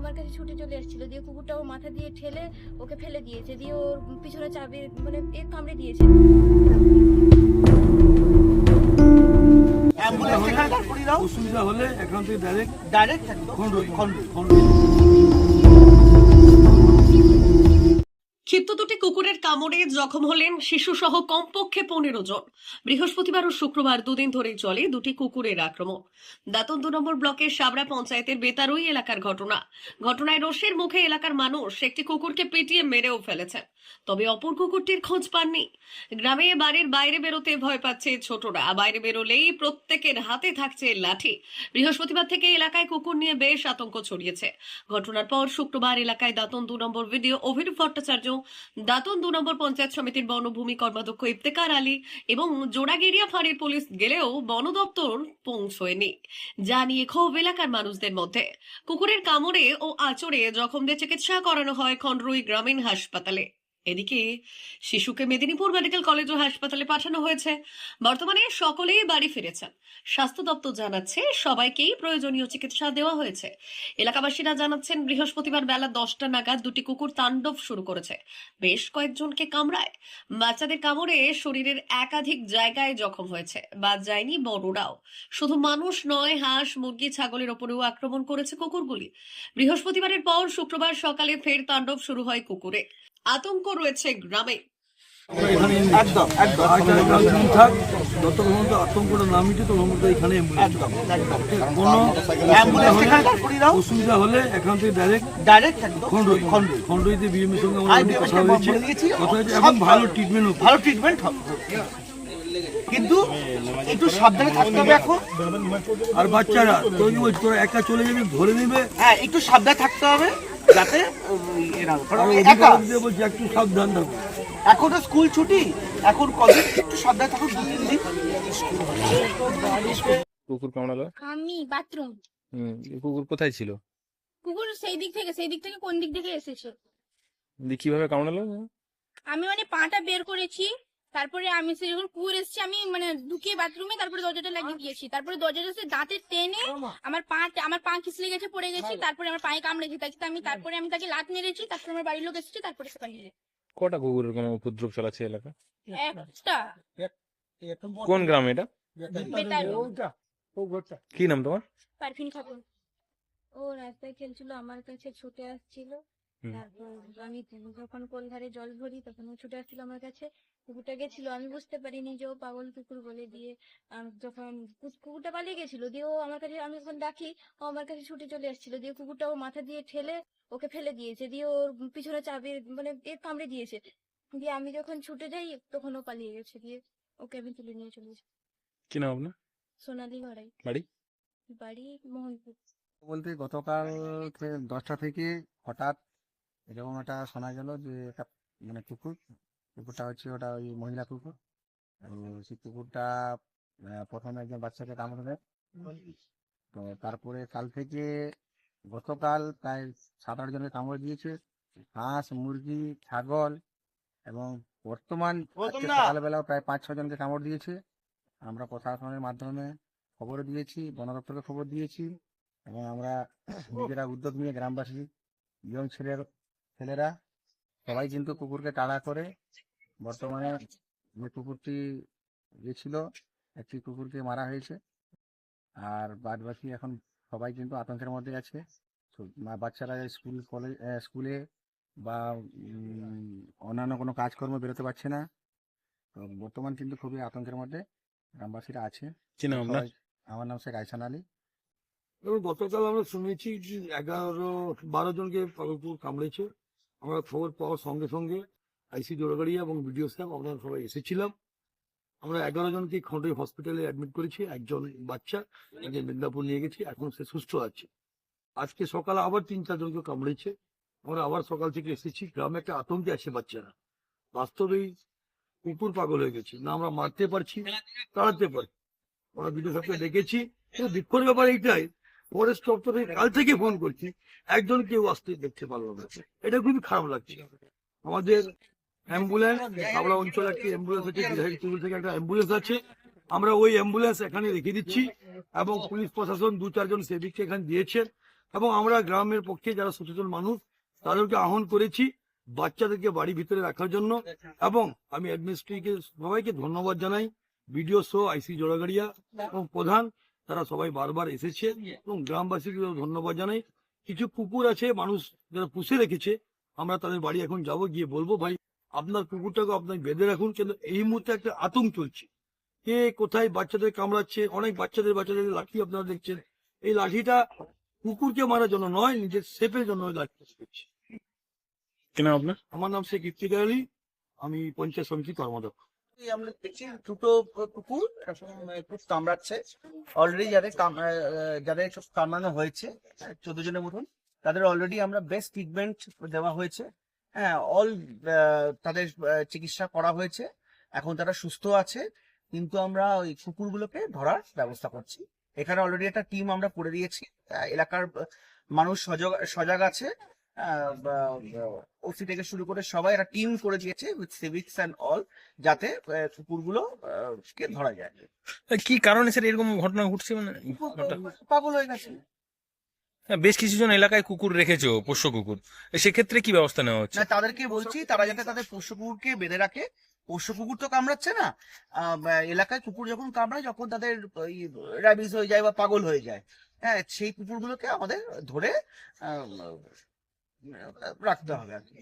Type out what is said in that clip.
আমার কাছে ছুটে চলে এসেছিল। দিয়ে কুকুরটা ওর মাথা দিয়ে ঠেলে ওকে ফেলে দিয়েছে। দিয়ে ওর পিছনে চাবি মানে এ কামড়ে দিয়েছে। অসুবিধা হলে এখান থেকে ডাইরেক্ট ডাইরেক্ট খন্ড খন্ড। ক্ষিপ্ত দুটি কুকুরের কামড়ে জখম হলেন শিশু সহ কমপক্ষে পনেরো জন। বৃহস্পতিবার ও শুক্রবার দুদিন ধরেই চলে দুটি কুকুরের আক্রমণ। দাতন দু নম্বর ব্লকের সাবরা পঞ্চায়েতের বেতারুই এলাকার ঘটনা। ঘটনায় রোষের মুখে এলাকার মানুষ একটি কুকুরকে পিটিয়ে মেরেও ফেলেছে তবে অপর কুকুরটির খোঁজ পাননি। গ্রামে বাড়ির বাইরে বেরোতে ভয় পাচ্ছে ছোটরা। বাইরে বেরোলেই প্রত্যেকের হাতে থাকছে লাঠি। বৃহস্পতিবার থেকে এলাকায় কুকুর নিয়ে বেশ আতঙ্ক ছড়িয়েছে। ঘটনার পর শুক্রবার এলাকায় দাতন দু নম্বর ভিডিও অভিরূপ ভট্টাচার্য দাতন দু নম্বর পঞ্চায়েত সমিতির বনভূমি কর্মাধ্যক্ষ ইফতেকার আলী এবং জোড়াগেরিয়া ফাঁড়ির পুলিশ গেলেও বন দপ্তর পৌঁছয়নি। যা নিয়ে ক্ষোভ এলাকার মানুষদের মধ্যে। কুকুরের কামড়ে ও আচরে জখমদের চিকিৎসা করানো হয় খন্ডরুই গ্রামীণ হাসপাতালে। এদিকে শিশুকে মেদিনীপুর মেডিকেল কলেজ ও হাসপাতালে পাঠানো হয়েছে। বর্তমানে সকলেই বাড়ি ফিরেছেন। স্বাস্থ্য দপ্তর জানাচ্ছে সবাইকেই প্রয়োজনীয় চিকিৎসা দেওয়া হয়েছে। এলাকাবাসীরা জানাচ্ছেন, বৃহস্পতিবার বেলা দশটা নাগাদ দুটি কুকুর তাণ্ডব শুরু করেছে। বেশ কয়েকজনকে কামড়ায়। বাচ্চাদের কামড়ে শরীরের একাধিক জায়গায় জখম হয়েছে বাদ যায়নি বড়রাও। শুধু মানুষ নয়, হাঁস, মুরগি, ছাগলের ওপরেও আক্রমণ করেছে কুকুরগুলি। বৃহস্পতিবারের পর শুক্রবার সকালে ফের তাণ্ডব শুরু হয় কুকুরে আতঙ্ক রয়েছে গ্রামে। একদম একদম। আজ আর কাল দিন থাক যতক্ষণ আতঙ্কটা না মিটে ততক্ষণ এখানে অ্যাম্বুলেন্স একদম একদম। কোনো অ্যাম্বুলেন্স এখানে দাঁড় করিয়ে দাও। অসুবিধা হলে এখান থেকে ডাইরেক্ট ডাইরেক্ট খন্ডই খন্ডই খন্ডইতে বিএমএর সঙ্গে আমার কথা হয়েছে। কথা হয়েছে এখন ভালো ভালো। ট্রিটমেন্ট ভালো ট্রিটমেন্ট হবে। কিন্তু একটু সাবধানে থাকতে হবে এখন। আর বাচ্চারা তৈরি ওই তোরা একা চলে যাবে ধরে নেবে। হ্যাঁ একটু সাবধানে থাকতে হবে। যাতে একটু সাবধান থাকো। এখন তো স্কুল ছুটি এখন কদিন একটু সাবধানে থাকুন দু তিন দিন। কুকুর কামড়ালো আমি বাথরুম। হুম কুকুর কোথায় ছিল? কুকুর সেই দিক থেকে সেই দিক থেকে কোন দিক থেকে এসেছে? কীভাবে কামড়ালো আমি মানে পাটা বের করেছি তারপরে আমি সে যখন কুকুর এসেছি আমি মানে ঢুকিয়ে বাথরুমে তারপরে দরজাটা লাগিয়ে দিয়েছি। তারপরে দরজাটা সে দাঁতে টেনে আমার পা আমার পা খিসলে গেছে পড়ে গেছি তারপরে আমার পায়ে কামড়েছে তাই আমি তারপরে আমি তাকে লাত মেরেছি তারপরে আমার বাড়ির লোক এসেছে তারপরে সে পালিয়ে। কটা কুকুরের কোনো উপদ্রব চালাচ্ছে এলাকা? একটা। কোন গ্রাম এটা? কি নাম তোমার? পারফিন খাতুন। ও রাস্তায় খেলছিল আমার কাছে ছুটে আসছিল। আমি যখন কোল ধারে জল ভরি তখন ও ছুটে আসছিল আমার কাছে। কুকুরটা গেছিল আমি বুঝতে পারিনি যে ও পাগল কুকুর বলে দিয়ে যখন কুকুরটা পালিয়ে গেছিল দিয়ে ও আমার কাছে আমি যখন ডাকি ও আমার কাছে ছুটে চলে আসছিল দিয়ে কুকুরটা ওর মাথা দিয়ে ঠেলে ওকে ফেলে দিয়েছে দিয়ে ওর পিছনে চাবি মানে এ কামড়ে দিয়েছে। দিয়ে আমি যখন ছুটে যাই তখন ও পালিয়ে গেছে দিয়ে ওকে আমি তুলে নিয়ে চলে এসেছি কি নাম আপনার? সোনালি ঘরাই বাড়ি? বাড়ি মোহনপুর। বলতে গতকাল দশটা থেকে হঠাৎ এরকম একটা শোনা গেল যে একটা মানে কুকুর কুকুরটা হচ্ছে ওটা ওই মহিলা কুকুর। তো সেই কুকুরটা প্রথমে একজন বাচ্চাকে কামড়ে দেয়। তো তারপরে কাল থেকে গতকাল প্রায় সাত আট জনের কামড়ে দিয়েছে। হাঁস মুরগি ছাগল এবং বর্তমান সকালবেলাও প্রায় পাঁচ ছ জনকে কামড় দিয়েছে। আমরা প্রশাসনের মাধ্যমে খবর দিয়েছি বন দপ্তরকে খবর দিয়েছি এবং আমরা নিজেরা উদ্যোগ নিয়ে গ্রামবাসী ইয়ং ছেলের ছেলেরা সবাই কিন্তু কুকুরকে তাড়া করে। বর্তমানে যে কুকুরটি গেছিল একটি কুকুরকে মারা হয়েছে। আর বাদ বাকি এখন সবাই কিন্তু আতঙ্কের মধ্যে আছে। বাচ্চারা স্কুল কলেজ স্কুলে বা অন্যান্য কোনো কাজকর্ম বেরোতে পারছে না। তো বর্তমান কিন্তু খুবই আতঙ্কের মধ্যে গ্রামবাসীরা আছে। আমার নাম শেখ আইসান আলী। এবং গতকাল আমরা শুনেছি যে এগারো বারো জনকে পাগলপুর কামড়েছে। আমরা খবর পাওয়ার সঙ্গে সঙ্গে আইসি জোড়াগাড়িয়া এবং বিডিও সাহেব আমরা সবাই এসেছিলাম। আমরা এগারো জনকে খন্ডই হসপিটালে অ্যাডমিট করেছি, একজন বাচ্চা, একজন মেদিনীপুর নিয়ে গেছি, এখন সে সুস্থ আছে। আজকে সকালে আবার তিন চারজনকে কামড়েছে। আমরা আবার সকাল থেকে এসেছি, গ্রামে একটা আতঙ্কে আছে বাচ্চারা। বাস্তবেই কুকুর পাগল হয়ে গেছে। না আমরা মারতে পারছি, তাড়াতে পারি আমরা বিডিও সাহেবকে ডেকেছি। দুঃখের ব্যাপার এইটাই ফরেস্ট দপ্তরে কাল থেকে ফোন করছি, একজন কেউ আসতে দেখতে পারল না। এটা খুবই খারাপ লাগছে। আমাদের অ্যাম্বুলেন্স অঞ্চলে একটি অ্যাম্বুলেন্স আছে থেকে একটা অ্যাম্বুলেন্স আছে। আমরা ওই অ্যাম্বুলেন্স এখানে রেখে দিচ্ছি এবং পুলিশ প্রশাসন দু চারজন সেবিককে এখানে দিয়েছেন এবং আমরা গ্রামের পক্ষে যারা সচেতন মানুষ, তাদেরকে আহ্বান করেছি বাচ্চাদেরকে বাড়ি ভিতরে রাখার জন্য এবং আমি অ্যাডমিনিস্ট্রেটিভকে সবাইকে ধন্যবাদ জানাই। বিডিও সহ আইসি জোড়াগাড়িয়া এবং প্রধান তারা সবাই বারবার এসেছে এবং গ্রামবাসীকে ধন্যবাদ জানাই। কিছু কুকুর আছে মানুষ যারা পুষে রেখেছে আমরা তাদের বাড়ি এখন যাব গিয়ে বলব ভাই আপনার কুকুরটাকে আপনার বেঁধে রাখুন কিন্তু এই মুহূর্তে একটা আতঙ্ক চলছে। কে কোথায় বাচ্চাদের কামড়াচ্ছে অনেক বাচ্চাদের বাচ্চাদের লাঠি আপনারা দেখছেন। এই লাঠিটা কুকুরকে মারার জন্য নয় নিজের সেফের জন্য লাঠি করছে আপনার? আমার নাম শেখ ইফতিকার আলী। আমি পঞ্চায়েত সমিতি কর্মদক্ষ। আমরা দেখছি দুটো কুকুর খুব কামড়াচ্ছে। অলরেডি যাদের আহ, যাদের কামড়ানো হয়েছে চোদ্দ জনের মতন তাদের অলরেডি আমরা বেস্ট ট্রিটমেন্ট দেওয়া হয়েছে। হ্যাঁ অল তাদের চিকিৎসা করা হয়েছে। এখন তারা সুস্থ আছে কিন্তু আমরা ওই কুকুরগুলোকে ধরার ব্যবস্থা করছি। এখানে অলরেডি একটা টিম আমরা করে দিয়েছি। আহ, এলাকার মানুষ সজাগ সজাগ আছে। ওসি থেকে শুরু করে সবাই একটা টিম করে দিয়েছে উইথ সিভিক্স অ্যান্ড অল যাতে কুকুরগুলো কে ধরা যায়। কি কারণে স্যার এরকম ঘটনা ঘটছে মানে? পাগল হয়ে গেছে। হ্যাঁ, বেশ কিছু জন এলাকায় কুকুর রেখেছো পোষ্য কুকুর। সেক্ষেত্রে কি ব্যবস্থা নেওয়া হচ্ছে? না তাদেরকে বলছি তারা যাতে তাদের পোষ্য কুকুরকে বেঁধে রাখে। পোষ্য কুকুর তো কামড়াচ্ছে না। এলাকায় কুকুর যখন কামড়ায় যখন তাদের র্যাবিস হয়ে যায় বা পাগল হয়ে যায়। হ্যাঁ সেই কুকুরগুলোকে আমাদের ধরে রাখতে হবে আর কি